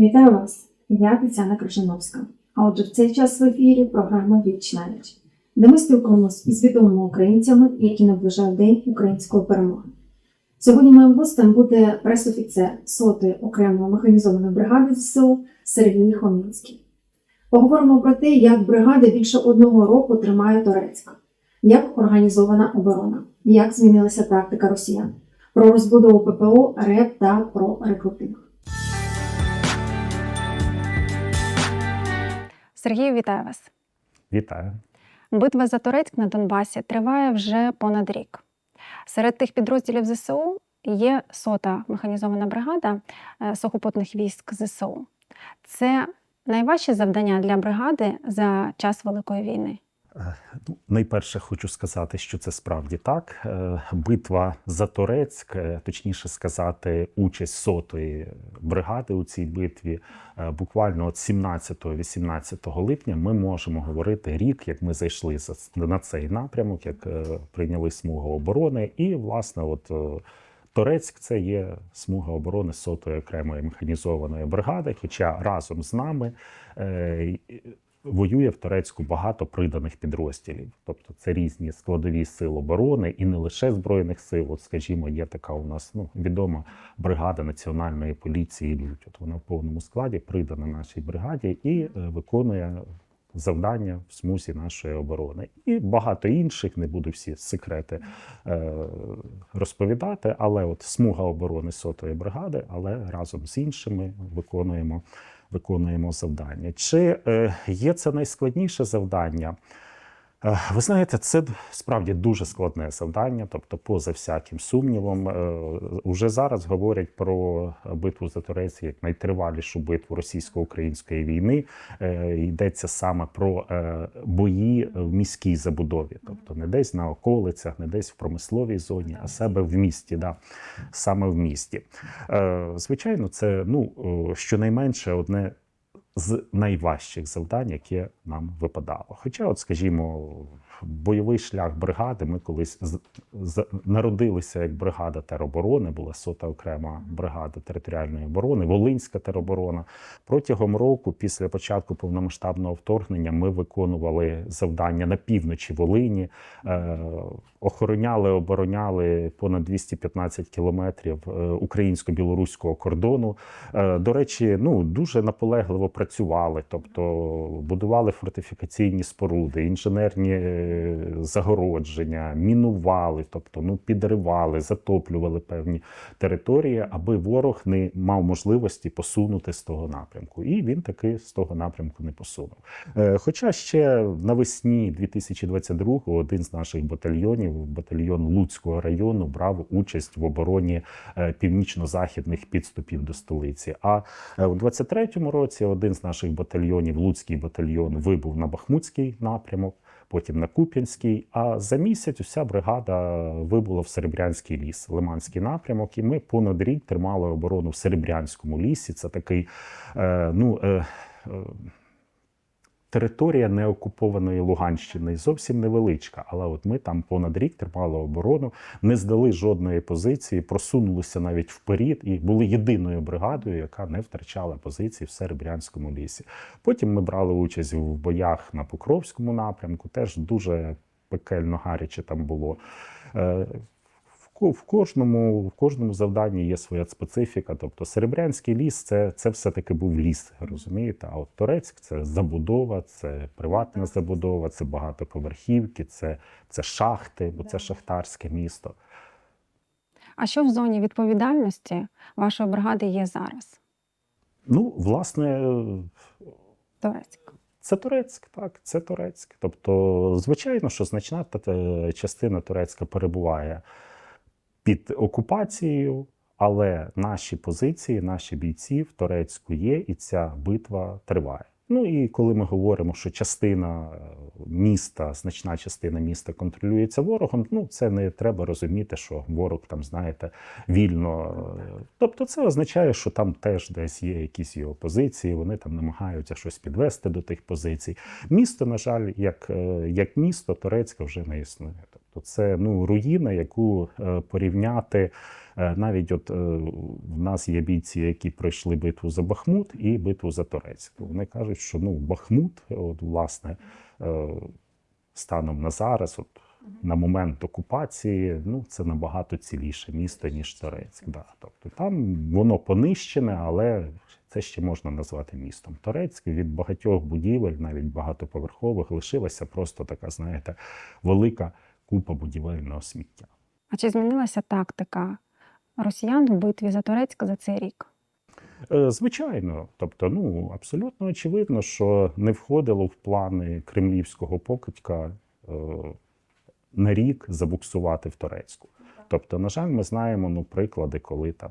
Вітаю вас! Я Тетяна Крижановська. А отже, в цей час в ефірі програма Віч на де ми спілкуємося із відомими українцями, які наближають День української перемоги. Сьогодні моїм гостем буде пресофіцер сотої окремої механізованої бригади ЗСУ Сергій Хомінський. Поговоримо про те, як бригада більше одного року тримає Торецька, як організована оборона, як змінилася тактика росіян, про розбудову ППО, РЕП та про рекрутинг. Сергію, вітаю вас. Вітаю. Битва за Турецьк на Донбасі триває вже понад рік. Серед тих підрозділів ЗСУ є сота механізована бригада е, сухопутних військ ЗСУ. Це найважче завдання для бригади за час Великої війни. Ну, найперше хочу сказати, що це справді так. Е, Битва за Торецьк, е, точніше сказати, участь сотої бригади у цій битві. Буквально от 17-18 липня ми можемо говорити рік, як ми зайшли за- на цей напрямок, як прийняли смугу оборони. І, власне, от Торецьк це є смуга оборони сотої окремої механізованої бригади. Хоча разом з нами воює в Турецьку багато приданих підрозділів. Тобто це різні складові сил оборони і не лише збройних сил. От, скажімо, є така у нас ну, відома бригада національної поліції Людь. От вона в повному складі придана нашій бригаді і е, виконує. Завдання в смузі нашої оборони і багато інших, не буду всі секрети е, розповідати, але от смуга оборони сотої бригади, але разом з іншими виконуємо виконуємо завдання. Чи е, є це найскладніше завдання? Е, Ви знаєте, це справді дуже складне завдання, тобто, поза всяким сумнівом, е, уже зараз говорять про битву за Турецьк як найтривалішу битву російсько-української війни. Е, Йдеться саме про бої в міській забудові, тобто не десь на околицях, не десь в промисловій зоні, а себе в місті, да, саме в місті. Звичайно, це ну щонайменше одне з найважчих завдань, яке нам випадало. Хоча, от, скажімо, бойовий шлях бригади, ми колись з, з, народилися як бригада тероборони, була сота окрема бригада територіальної оборони, Волинська тероборона. Протягом року, після початку повномасштабного вторгнення, ми виконували завдання на півночі Волині, е, охороняли, обороняли понад 215 кілометрів е, українсько-білоруського кордону. Е, До речі, ну дуже наполегливо працювали, тобто будували фортифікаційні споруди, інженерні загородження, мінували, тобто ну підривали, затоплювали певні території, аби ворог не мав можливості посунути з того напрямку. І він таки з того напрямку не посунув. Е, Хоча ще навесні 2022-го один з наших батальйонів, батальйон Луцького району, брав участь в обороні е, північно-західних підступів до столиці. А е, у 23-му році один з наших батальйонів, Луцький батальйон, вибув на Бахмутський напрямок. Потім на Куп'янський. А за місяць уся бригада вибула в Серебрянський ліс, Лиманський напрямок. І ми понад рік тримали оборону в Серебрянському лісі. Це такий е, ну, е, е, територія неокупованої Луганщини зовсім невеличка. Але от ми там понад рік тримали оборону, не здали жодної позиції, просунулися навіть вперед і були єдиною бригадою, яка не втрачала позиції в Серебрянському лісі. Потім ми брали участь в боях на Покровському напрямку, теж дуже пекельно гаряче там було. В кожному, в кожному завданні є своя специфіка. Тобто Серебрянський ліс це, це все-таки був ліс, розумієте? А от Турецьк це забудова, це приватна забудова, це багатоповерхівки, це, це шахти, бо це шахтарське місто. А що в зоні відповідальності вашої бригади є зараз? Ну, власне, Турецьк. Це Турецьк, так, це Турецьк. Тобто, звичайно, що значна частина Турецька перебуває під окупацією, але наші позиції, наші бійці в Турецьку є, і ця битва триває. Ну і коли ми говоримо, що частина е, міста, значна частина міста контролюється ворогом, ну це не треба розуміти, що ворог там, знаєте, вільно. е, Тобто, це означає, що там теж десь є якісь його позиції, вони там намагаються щось підвести до тих позицій. Місто, на жаль, як, е, як місто, Турецька вже не існує. Тобто це ну, руїна, яку е, порівняти е, навіть от е, в нас є бійці, які пройшли битву за Бахмут і битву за Торецьк. Вони кажуть, що ну, Бахмут, от, власне, станом на зараз, от, на момент окупації, ну, це набагато ціліше місто, ніж Торецьк. Да. Тобто там воно понищене, але це ще можна назвати містом. Торецьк від багатьох будівель, навіть багатоповерхових, лишилася просто така, знаєте, велика купа будівельного сміття. А чи змінилася тактика росіян в битві за Турецьк за цей рік? Е, Звичайно, тобто, ну абсолютно очевидно, що не входило в плани кремлівського покидька е, на рік забуксувати в Турецьку. Тобто, на жаль, ми знаємо ну, приклади, коли там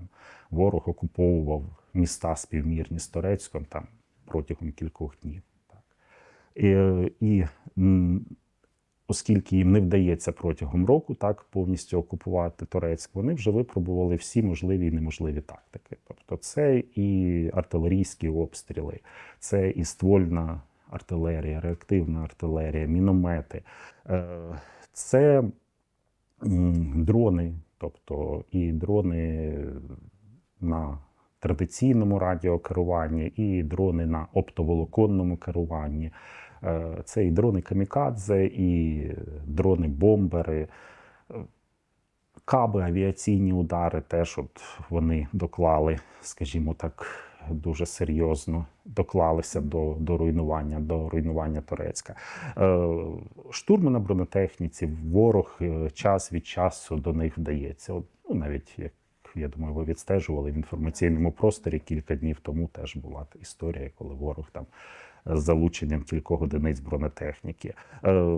ворог окуповував міста співмірні з Турецьком там протягом кількох днів. Так. І, і оскільки їм не вдається протягом року так повністю окупувати Турецьк, вони вже випробували всі можливі і неможливі тактики. Тобто, це і артилерійські обстріли, це і ствольна артилерія, реактивна артилерія, міномети, Е, це дрони, тобто і дрони на традиційному радіокеруванні, і дрони на оптоволоконному керуванні. Е, Це і дрони камікадзе, і дрони-бомбери, е, каби, авіаційні удари теж от вони доклали, скажімо так, дуже серйозно доклалися до, до руйнування, до руйнування Турецька. Е, Штурми на бронетехніці, ворог час від часу до них вдається. От, ну, навіть як я думаю, ви відстежували в інформаційному просторі кілька днів тому теж була історія, коли ворог там з залученням кількох одиниць бронетехніки. Е,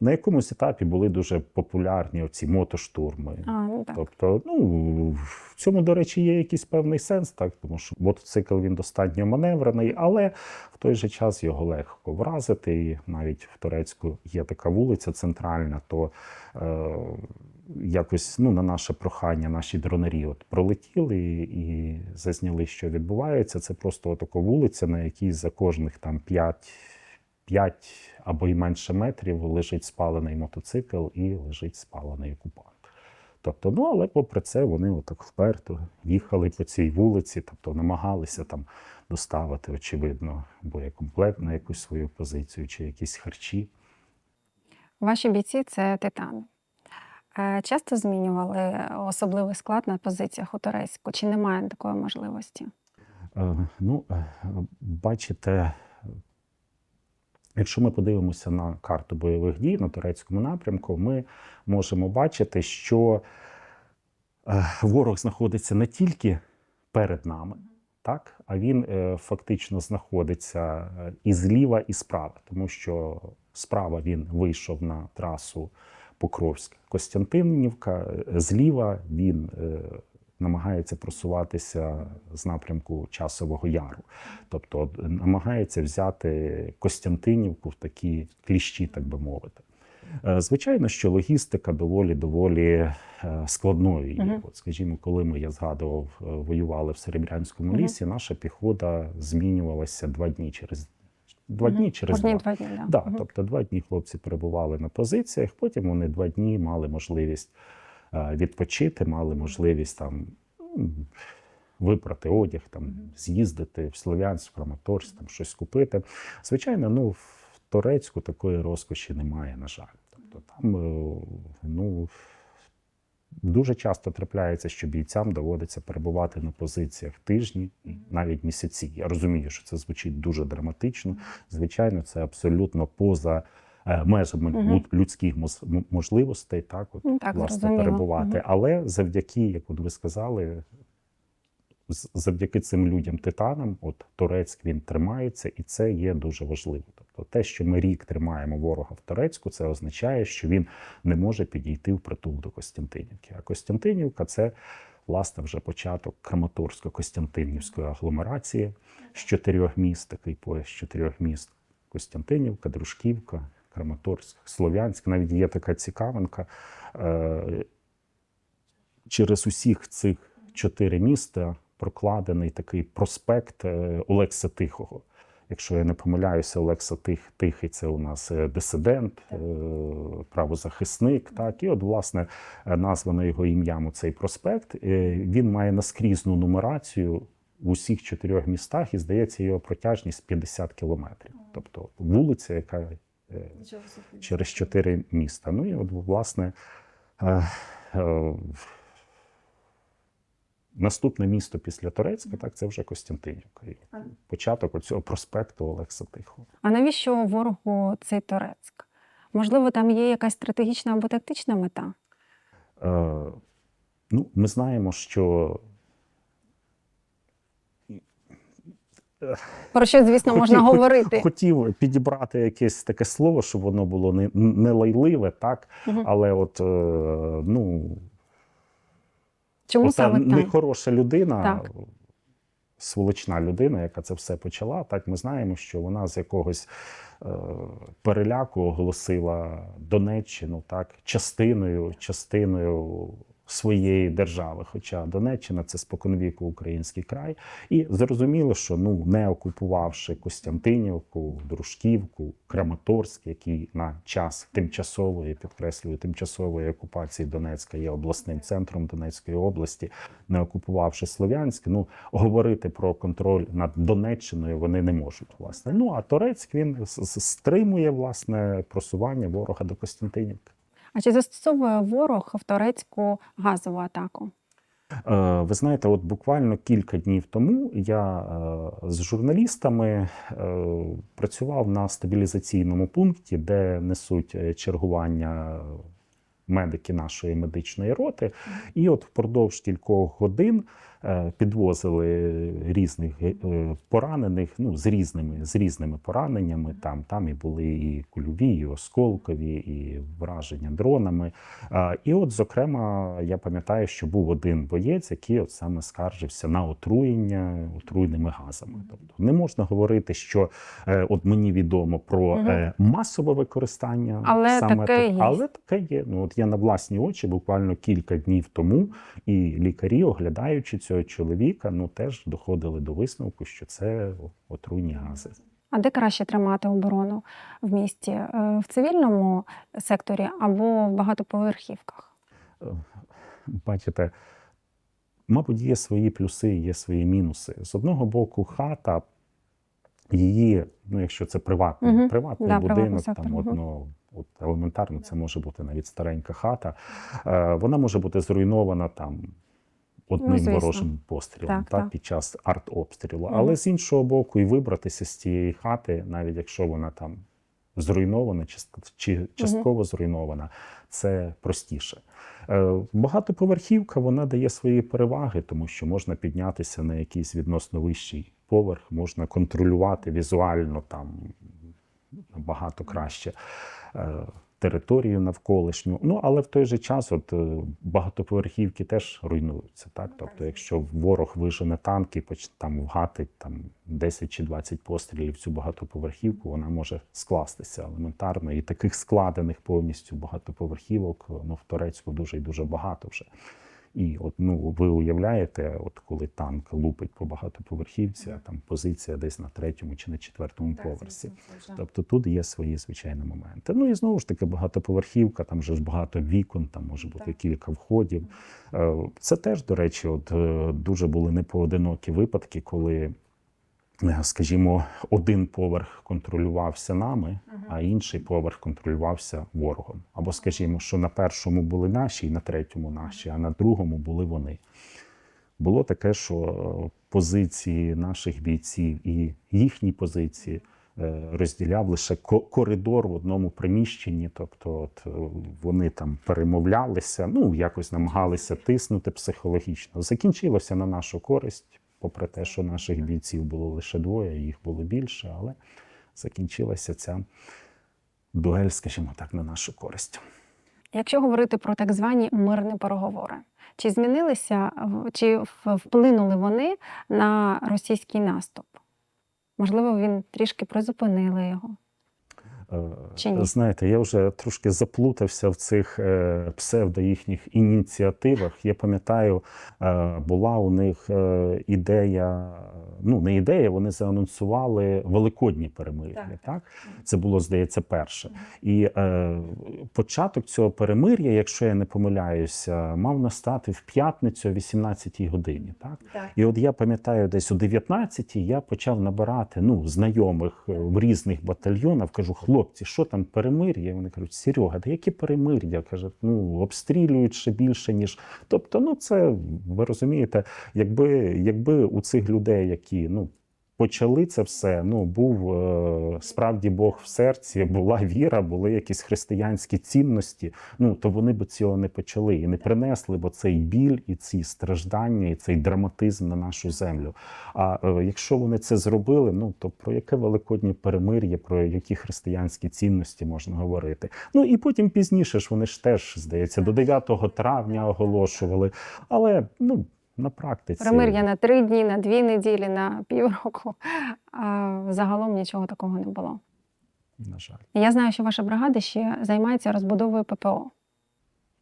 На якомусь етапі були дуже популярні оці мотоштурми. А, ну, так. Тобто, ну в цьому, до речі, є якийсь певний сенс, так тому що мотоцикл він достатньо маневрений, але в той же час його легко вразити. І навіть в Турецьку є така вулиця центральна, то е, якось ну, на наше прохання наші дронарі от пролетіли і, зазняли, що відбувається. Це просто така вулиця, на якій за кожних там 5 5 або й менше метрів лежить спалений мотоцикл і лежить спалений окупант. Тобто, ну але попри це вони отак вперто їхали по цій вулиці, тобто намагалися там доставити, очевидно, боєкомплект на якусь свою позицію чи якісь харчі. Ваші бійці це титани. Е, Часто змінювали особливий склад на позиціях у Турецьку? Чи немає такої можливості? Е, Ну, е, бачите, якщо ми подивимося на карту бойових дій на турецькому напрямку, ми можемо бачити, що ворог знаходиться не тільки перед нами, так, а він фактично знаходиться і зліва, і справа, тому що справа він вийшов на трасу Покровськ-Костянтинівка, е, зліва він е, намагається просуватися з напрямку Часового Яру. Тобто намагається взяти Костянтинівку в такі кліщі, так би мовити. Е, Звичайно, що логістика доволі доволі складною є. Мгм. От, скажімо, коли ми, я згадував, воювали в Серебрянському Мгм. лісі, наша піхота змінювалася два дні через два дні через Кожні два. два дні, да. Да, тобто два дні хлопці перебували на позиціях, потім вони два дні мали можливість е, відпочити, мали можливість там м, випрати одяг, там, з'їздити в Слов'янськ, в Краматорськ, там щось купити. Звичайно, ну в Турецьку такої розкоші немає, на жаль. Тобто там е, ну, дуже часто трапляється, що бійцям доводиться перебувати на позиціях тижні, навіть місяці. Я розумію, що це звучить дуже драматично. Звичайно, це абсолютно поза е, межами людських можливостей, так, от, Ну, так, власне, розуміло. перебувати. Але завдяки, як от ви сказали, завдяки цим людям титанам, от Турецьк він тримається, і це є дуже важливо. Тобто, те, що ми рік тримаємо ворога в Турецьку, це означає, що він не може підійти в притул до Костянтинівки. А Костянтинівка це власне вже початок Краматорсько-Костянтинівської агломерації з чотирьох міст, такий пояс чотирьох міст: Костянтинівка, Дружківка, Краматорськ, Слов'янськ. Навіть є така цікавинка. Е, через усіх цих чотири міста прокладений такий проспект е, Олекса Тихого. Якщо я не помиляюся, Олекса Тих, Тихий це у нас е, дисидент, е, правозахисник. Так, і от, власне, названо його ім'ям цей проспект. Він має наскрізну нумерацію в усіх чотирьох містах, і здається, його протяжність 50 кілометрів. Тобто вулиця, яка через чотири міста. Ну і от, власне, наступне місто після Турецька, так, це вже Костянтинівка. І початок оцього проспекту Олекса Тихого. А навіщо ворогу цей Торецьк? Можливо, там є якась стратегічна або тактична мета? Е, ну, ми знаємо, що Про що, звісно, можна Хотів- говорити. хотів підібрати якесь таке слово, щоб воно було не, не лайливе, так, Мгм. але от, е, ну, Чому Ота саме так? нехороша людина, Так. сволочна людина, яка це все почала. Так ми знаємо, що вона з якогось е, переляку оголосила Донеччину так частиною, частиною своєї держави. Хоча Донеччина це споконвіку український край, і зрозуміло, що ну не окупувавши Костянтинівку, Дружківку, Краматорськ, який на час тимчасової підкреслюю тимчасової окупації Донецька є обласним центром Донецької області, не окупувавши Слов'янськ, ну говорити про контроль над Донеччиною вони не можуть. Власне, ну а Торецьк він стримує власне просування ворога до Костянтинівки. А чи застосовує ворог в Торецьку газову атаку? Е, Ви знаєте, от буквально кілька днів тому я е, з журналістами е, працював на стабілізаційному пункті, де несуть чергування медики нашої медичної роти. І от впродовж кількох годин підвозили різних е, поранених, ну з різними з різними пораненнями. Там там і були і кульові, і осколкові, і враження дронами. І от, зокрема, я пам'ятаю, що був один боєць, який от саме скаржився на отруєння отруйними газами. Тобто не можна говорити, що е, от мені відомо про е, масове використання, Але саме таке так- є. але таке є. Ну от я на власні очі буквально кілька днів тому, і лікарі, оглядаючи цього чоловіка, ну теж доходили до висновку, що це отруйні гази. А де краще тримати оборону в місті? Е, В цивільному секторі або в багатоповерхівках? бачите, мабуть, є свої плюси, є свої мінуси. З одного боку, хата, її, ну, якщо це приватний, Мгм. приватний Да, будинок, сектор, там одно, от елементарно, це може бути навіть старенька хата. Е, вона може бути зруйнована там. Одним Ну, ворожим пострілом Так, так, так. під час артобстрілу. Мгм. Але з іншого боку, і вибратися з цієї хати, навіть якщо вона там зруйнована, чи частково зруйнована, це простіше. Е, Багатоповерхівка вона дає свої переваги, тому що можна піднятися на якийсь відносно вищий поверх, можна контролювати візуально там набагато краще е, територію навколишню. Ну але в той же час, от е, багатоповерхівки теж руйнуються. Так, тобто, якщо ворог вижене танки, поч- там вгатить там 10 чи 20 пострілів цю багатоповерхівку, вона може скластися елементарно. І таких складених повністю багатоповерхівок ну, в Турецьку дуже і дуже багато вже. І от ну ви уявляєте, от коли танк лупить по багатоповерхівці, а там позиція десь на третьому чи на четвертому поверсі. Тобто тут є свої звичайні моменти. Ну і знову ж таки багатоповерхівка, там же ж багато вікон, там може бути кілька входів. Е, Це теж, до речі, от е, дуже були непоодинокі випадки, коли. Е, Скажімо, один поверх контролювався нами, а інший поверх контролювався ворогом. Або скажімо, що на першому були наші, і на третьому наші, а на другому були вони. Було таке, що позиції наших бійців і їхні позиції е, розділяв лише коридор в одному приміщенні. Тобто, от е, вони там перемовлялися, ну якось намагалися тиснути психологічно. Закінчилося на нашу користь, попри те, що наших бійців було лише двоє, їх було більше, але закінчилася ця дуель, скажімо так, на нашу користь. Якщо говорити про так звані мирні переговори, чи змінилися чи вплинули вони на російський наступ? Можливо, він трішки призупинили його. Е, Чи ні? Знаєте, я вже трошки заплутався в цих е, псевдо їхніх ініціативах. Я пам'ятаю, е, була у них ідея, ну не ідея, вони заанонсували великодні перемир'я. Так, Так. це було, здається, перше. І е, початок цього перемир'я, якщо я не помиляюся, мав настати в п'ятницю о 18-й годині. Так? Так. І от я пам'ятаю, десь о 19-й я почав набирати ну, знайомих в різних батальйонах. Кажу, хлопці, що там перемир'я? Вони кажуть, Серега, да які перемир'я? Каже, ну обстрілюють ще більше, ніж. Тобто, ну це ви розумієте, якби, якби у цих людей, які ну. Почали це все. Ну був е, справді Бог в серці, була віра, були якісь християнські цінності. Ну то вони б цього не почали і не принесли б цей біль, і ці страждання, і цей драматизм на нашу землю. А е, якщо вони це зробили, ну то про яке великоднє перемир'я, про які християнські цінності можна говорити? Ну і потім пізніше ж вони ж теж здається до 9 травня оголошували. Але ну на практиці Примир'я на три дні, на дві неділі, на півроку. А загалом нічого такого не було. на жаль. Я знаю, що ваша бригада ще займається розбудовою ППО.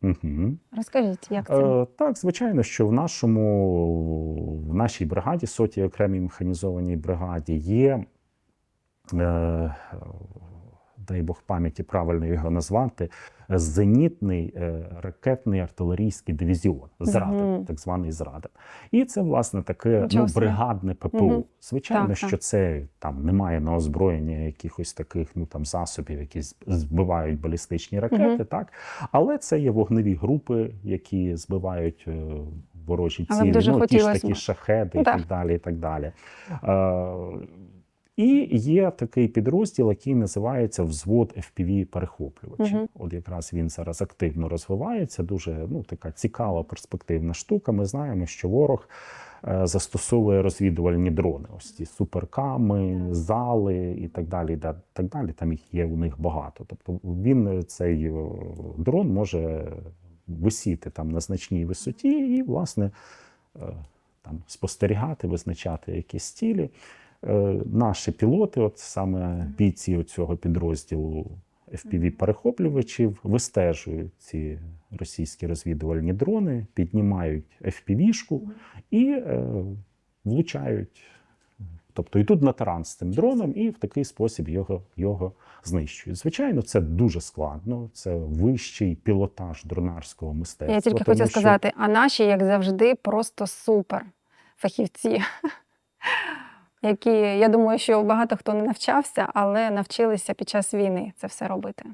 Угу. Розкажіть, як це? Е, так, звичайно, що в нашому в нашій бригаді, сотій окремій механізованій бригаді, є, е, дай Бог пам'яті правильно його назвати, зенітний е, ракетний артилерійський дивізіон, зрада, Мгм. так званий зрада. І це, власне, таке ну, бригадне ППУ. Мгм. Звичайно, Так, що так. це там немає на озброєння якихось таких ну, там, засобів, які збивають балістичні ракети, Мгм. так? Але це є вогневі групи, які збивають е, ворожі цілі, ну, ті ж такі шахеди і Так. так далі. І, так далі. Е, і є такий підрозділ, який називається взвод fpv перехоплювачів. Мгм. От якраз він зараз активно розвивається. Дуже ну, така цікава перспективна штука. Ми знаємо, що ворог е, застосовує розвідувальні дрони. Ось ці суперками, зали і так далі. да- так далі. Там їх є у них багато. Тобто він е, цей е, дрон може висіти там на значній висоті і, власне, там спостерігати, визначати якісь цілі. Е, Наші пілоти, от саме бійці цього підрозділу FPV-перехоплювачів, вистежують ці російські розвідувальні дрони, піднімають FPV-шку і е, влучають. Тобто йдуть на таран з цим дроном і в такий спосіб його, його знищують. Звичайно, це дуже складно. Це вищий пілотаж дронарського мистецтва. Я тільки тому хотіла що- сказати, а наші, як завжди, просто супер фахівці. Які, я думаю, що багато хто не навчався, але навчилися під час війни це все робити.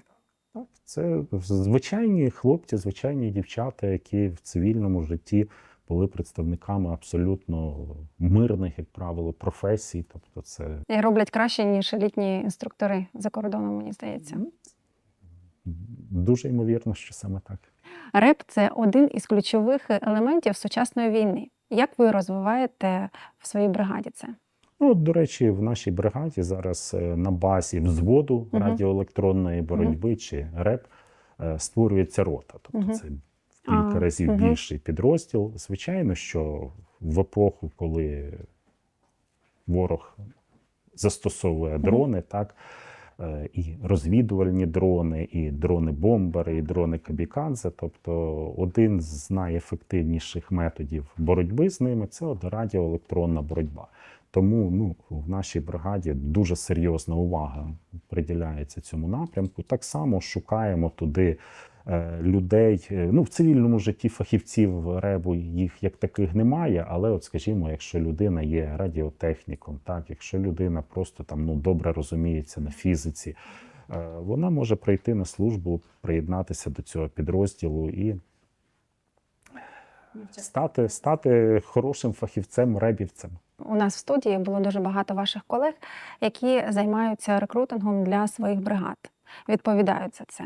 Так, це звичайні хлопці, звичайні дівчата, які в цивільному житті були представниками абсолютно мирних, як правило, професій. Тобто, це І роблять краще, ніж літні інструктори за кордоном, мені здається. дуже ймовірно, що саме так. РЕП це один із ключових елементів сучасної війни. Як ви розвиваєте в своїй бригаді це? Ну, до речі, в нашій бригаді зараз е, на базі взводу Мгм. радіоелектронної боротьби чи РЕП е, створюється рота. Тобто Мгм. це в кілька А, разів мгм. більший підрозділ. Звичайно, що в епоху, коли ворог застосовує дрони, так. е, І розвідувальні дрони, і дрони-бомбери, і дрони Кабікадзе. Тобто один з найефективніших методів боротьби з ними це радіоелектронна боротьба. Тому ну, в нашій бригаді дуже серйозна увага приділяється цьому напрямку. Так само шукаємо туди е, людей. е, Ну, в цивільному житті фахівців ребу їх як таких немає. Але, от, скажімо, якщо людина є радіотехніком, так, якщо людина просто там ну, добре розуміється на фізиці, е, вона може прийти на службу, приєднатися до цього підрозділу і стати, стати хорошим фахівцем, ребівцем. У нас в студії було дуже багато ваших колег, які займаються рекрутингом для своїх бригад, відповідають за це.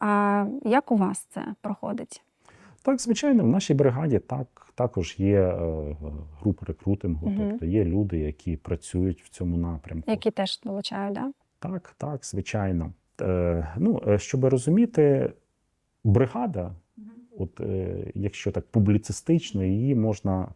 А як у вас це проходить? Так, звичайно, в нашій бригаді так, також є е, групи рекрутингу, Мгм. тобто є люди, які працюють в цьому напрямку. Які теж долучають, да? Так, так, звичайно. Е, ну, е, щоб розуміти, бригада, от е, якщо так публіцистично, її можна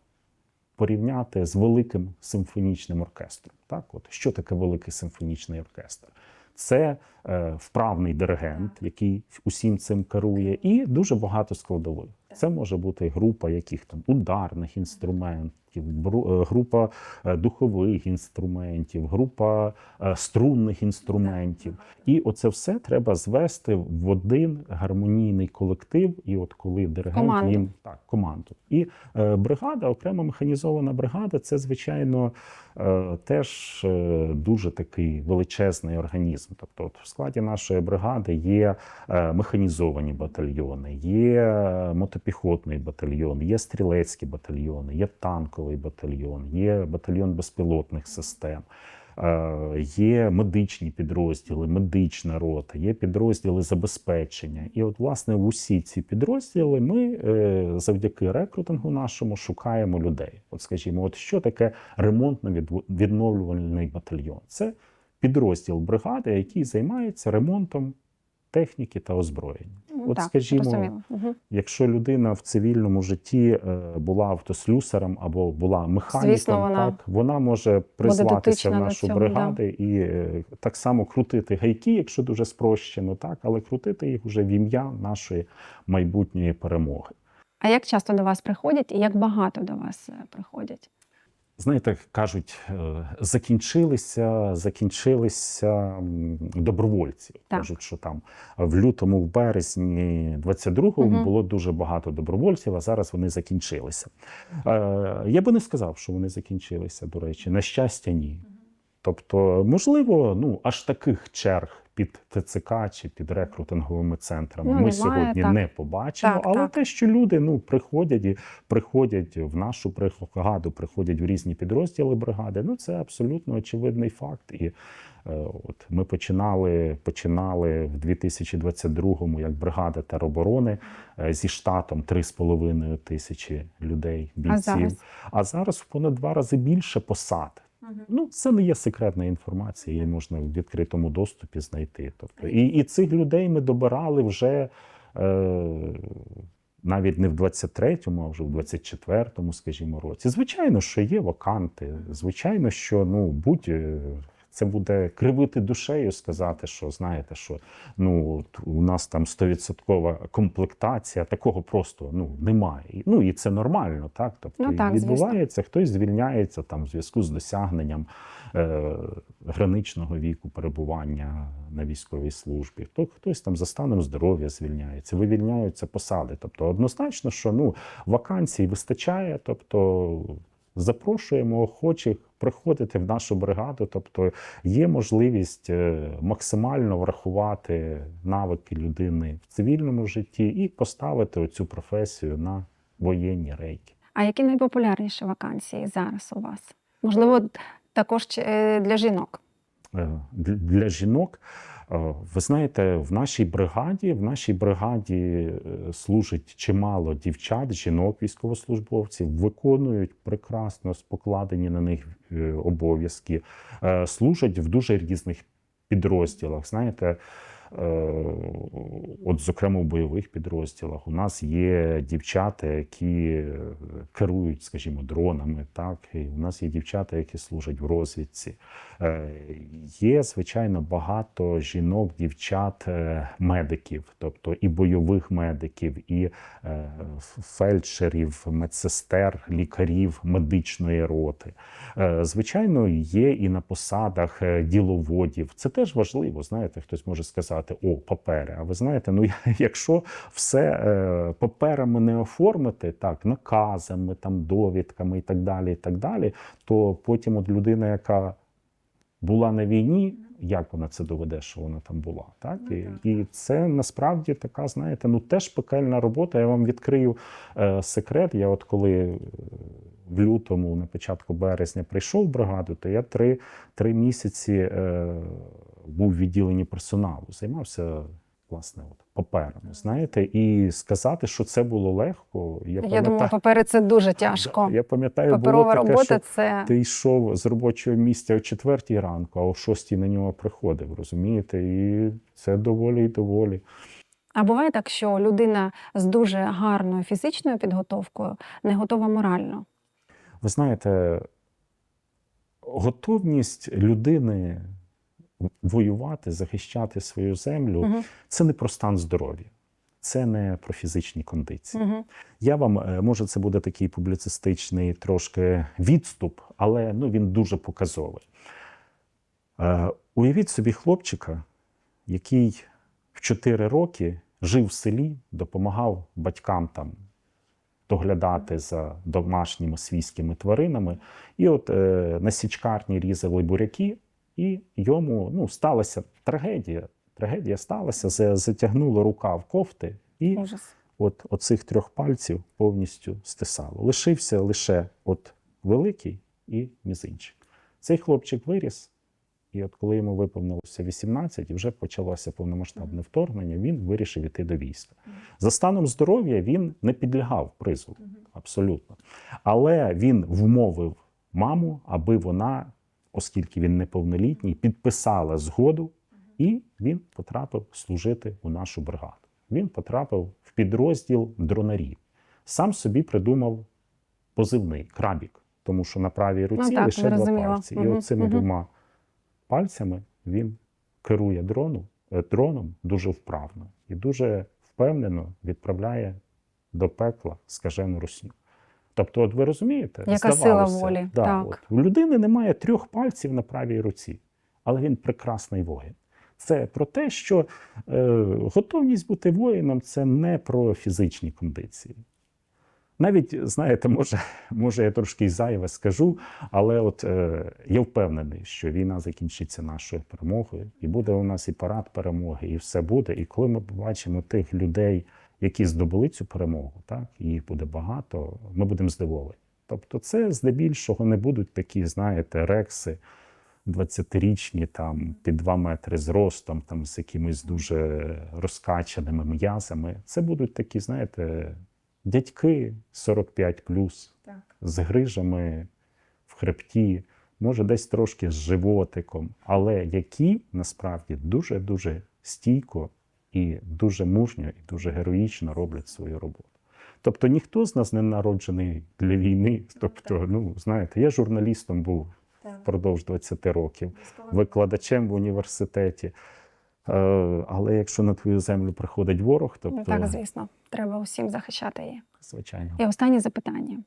порівняти з великим симфонічним оркестром. Так, от що таке великий симфонічний оркестр? Це е, вправний диригент, який усім цим керує, і дуже багато складових. Це може бути група яких там ударних інструментів, бру- е, група е, духових інструментів, група е, струнних інструментів. І оце все треба звести в один гармонійний колектив. І от коли диригент Команду. їм так, команду. І е, бригада, окремо механізована бригада, це звичайно е, теж е, дуже такий величезний організм. Тобто, от в складі нашої бригади є е, механізовані батальйони, є мотопіхотний батальйон, є стрілецькі батальйони, є танковий батальйон, є батальйон безпілотних систем. Е, Є медичні підрозділи, медична рота, є підрозділи забезпечення. І от, власне, усі ці підрозділи ми е, завдяки рекрутингу нашому шукаємо людей. От, скажімо, от що таке ремонтно-відновлювальний батальйон? Це підрозділ бригади, який займається ремонтом техніки та озброєння. Ну, От, так, скажімо. Мгм. Якщо людина в цивільному житті е, була автослюсарем або була механіком, Звісно, вона так вона може призватися в нашу цього, бригаду і е, так само крутити гайки, якщо дуже спрощено, так але крутити їх вже в ім'я нашої майбутньої перемоги. А як часто до вас приходять і як багато до вас е, приходять? Знаєте, кажуть, е, закінчилися, закінчилися добровольці. Так. Кажуть, що там в лютому, в березні 22-го Мгм. було дуже багато добровольців, а зараз вони закінчилися. Е, Я би не сказав, що вони закінчилися, до речі. На щастя, ні. Тобто, можливо, ну аж таких черг під ТЦК чи під рекрутинговими центрами Ну, ми немає, сьогодні так. не побачимо. Так, але так. те, що люди ну приходять і приходять в нашу бригаду, приходять в різні підрозділи бригади. Ну це абсолютно очевидний факт. І е, от ми починали, починали в 2022-му як бригада тероборони е, зі штатом 3,5 тисячі людей, бійців. зараз? а зараз понад два рази більше посад. Ну, це не є секретна інформація, її можна в відкритому доступі знайти. Тобто, і, і цих людей ми добирали вже е, навіть не в 23-му, а вже в 24-му, скажімо, році. Звичайно, що є ваканти. Звичайно, що ну будь. Це буде кривити душею, сказати, що знаєте, що ну от у нас там 100% комплектація, такого просто ну немає. Ну і це нормально, так тобто Ну, так, звісно. відбувається, хтось звільняється там в зв'язку з досягненням е, граничного віку перебування на військовій службі. Хто хтось там за станом здоров'я звільняється, вивільняються посади. Тобто, однозначно, що ну вакансій вистачає, тобто. Запрошуємо охочих приходити в нашу бригаду, тобто є можливість е, максимально врахувати навики людини в цивільному житті і поставити оцю професію на воєнні рейки. А які найпопулярніші вакансії зараз у вас? Можливо, також е, для жінок. Е, Для жінок, ви знаєте, в нашій бригаді, в нашій бригаді е, служить чимало дівчат, жінок, військовослужбовців, виконують прекрасно покладені на них е, обов'язки, е, служать в дуже різних підрозділах. Знаєте, е, от, зокрема, в бойових підрозділах у нас є дівчата, які е, керують, скажімо, дронами. Так, і у нас є дівчата, які служать в розвідці. Е, Є, звичайно, багато жінок, дівчат, е, медиків, тобто і бойових медиків, і е, фельдшерів, медсестер, лікарів медичної роти. Е, Звичайно, є і на посадах е, діловодів. Це теж важливо. Знаєте, хтось може сказати: о, папери. А ви знаєте, ну якщо все е, паперами не оформити, так, наказами, там, довідками і так далі, і так далі, то потім от людина, яка була на війні, як вона це доведе, що вона там була? Так? І, і це насправді така, знаєте, ну теж пекельна робота. Я вам відкрию е, секрет. Я от коли е, в лютому, на початку березня, прийшов в бригаду, то я три, три місяці е, був в відділенні персоналу, займався. Власне, от паперами, знаєте, і сказати, що це було легко. Я, Я, думаю, папери це дуже тяжко. Я пам'ятаю, було таке, робота що це ти йшов з робочого місця о четвертій ранку, а о шостій на нього приходив, розумієте? І це доволі і доволі. А буває так, що людина з дуже гарною фізичною підготовкою не готова морально. Ви знаєте, готовність людини воювати, захищати свою землю, Угу. це не про стан здоров'я, це не про фізичні кондиції. Угу. Я вам, е, може, це буде такий публіцистичний трошки відступ, але ну, він дуже показовий. Е, уявіть собі хлопчика, який в 4 роки жив в селі, допомагав батькам там доглядати за домашніми свійськими тваринами. І от е, на січкарні різали буряки, і йому ну, сталася трагедія. Трагедія сталася, за- затягнуло рука в кофти, і Ужас. от оцих трьох пальців повністю стисало. Лишився лише от великий і мізинчик. Цей хлопчик виріс, і от коли йому виповнилося 18 і вже почалося повномасштабне вторгнення, він вирішив іти до війська. За станом здоров'я він не підлягав призову, абсолютно. Але він вмовив маму, аби вона, оскільки він неповнолітній, підписала згоду, і він потрапив служити у нашу бригаду. Він потрапив в підрозділ дронарів. Сам собі придумав позивний крабік, тому що на правій руці Ну так, лише два пальці. І оцими мгм. двома пальцями він керує дрону, е, дроном дуже вправно і дуже впевнено відправляє до пекла скажену русню. Тобто, от ви розумієте, Яка сила волі, Да, так. От, у людини немає трьох пальців на правій руці, але він прекрасний воїн. Це про те, що е, готовність бути воїном це не про фізичні кондиції. Навіть, знаєте, може, може я трошки зайве скажу, але от е, я впевнений, що війна закінчиться нашою перемогою, і буде у нас і парад перемоги, і все буде. І коли ми побачимо тих людей, які здобули цю перемогу, так і їх буде багато, ми будемо здивовані. Тобто, це здебільшого не будуть такі, знаєте, рекси. 20-річні, там під 2 метри зростом, там з якимись дуже розкачаними м'язами. Це будуть такі, знаєте, дядьки 45 Так. з грижами в хребті, може, десь трошки з животиком, але які насправді дуже-дуже стійко і дуже мужньо, і дуже героїчно роблять свою роботу. Тобто ніхто з нас не народжений для війни. Тобто, ну знаєте, я журналістом був впродовж 20 років, викладачем в університеті. Е, Але якщо на твою землю приходить ворог, Ну, тобто, Так, звісно, треба усім захищати її. звичайно. І останнє запитання.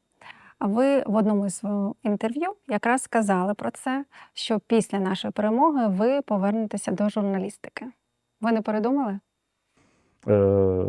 А ви в одному із інтерв'ю якраз сказали про це, що після нашої перемоги ви повернетеся до журналістики. Ви не передумали? Е,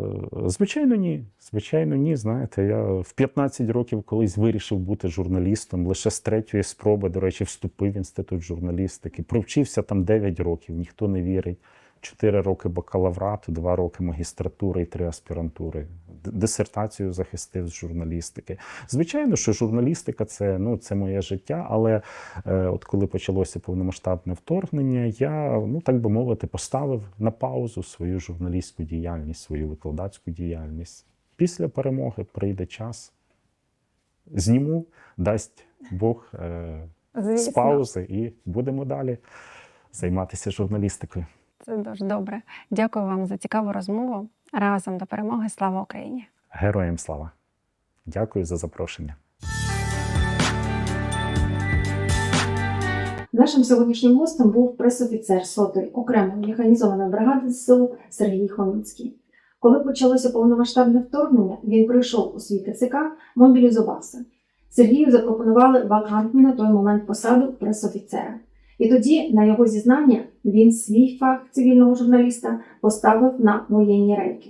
звичайно, ні. Звичайно, ні. Знаєте, я в 15 років колись вирішив бути журналістом. Лише з третьої спроби, до речі, вступив в інститут журналістики. Провчився там 9 років, ніхто не вірить. 4 роки бакалаврату, 2 роки магістратури і 3 аспірантури. Дисертацію захистив з журналістики. Звичайно, що журналістика це, ну, це моє життя, але е, от коли почалося повномасштабне вторгнення, я, ну так би мовити, поставив на паузу свою журналістську діяльність, свою викладацьку діяльність. Після перемоги прийде час, зніму, дасть Бог е, з паузи, і будемо далі займатися журналістикою. це дуже добре. Дякую вам за цікаву розмову. Разом до перемоги. Слава Україні! Героям слава! Дякую за запрошення. Нашим сьогоднішнім гостем був пресофіцер сотої окремої механізованої бригади ЗСУ Сергій Хомінський. Коли почалося повномасштабне вторгнення, він прийшов у свій ТЦК, мобілізувався. Сергію запропонували вакантну на той момент посаду пресофіцера. І тоді, на його зізнання, він свій фах цивільного журналіста поставив на воєнні рейки.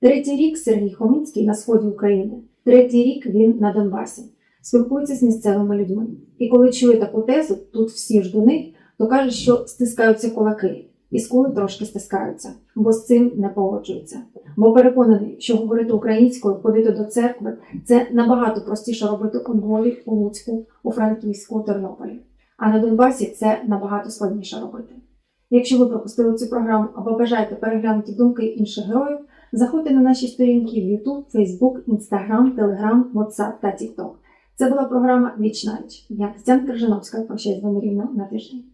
Третій рік Сергій Хомінський на сході України. Третій рік він на Донбасі. Спілкується з місцевими людьми. І коли чує таку тезу, тут всі ж до них, то каже, що стискаються кулаки, і скули трошки стискаються, бо з цим не погоджуються. Бо переконаний, що говорити українською, ходити до церкви це набагато простіше робити у Львові, у Луцьку, у Франківську, у Тернополі. А на Донбасі це набагато складніше робити. Якщо ви пропустили цю програму або бажаєте переглянути думки інших героїв, заходьте на наші сторінки в YouTube, Facebook, Instagram, Telegram, WhatsApp та TikTok. Це була програма Віч на віч. Я Тетяна Крижановська. Прощаюсь з вами рівно на тиждень.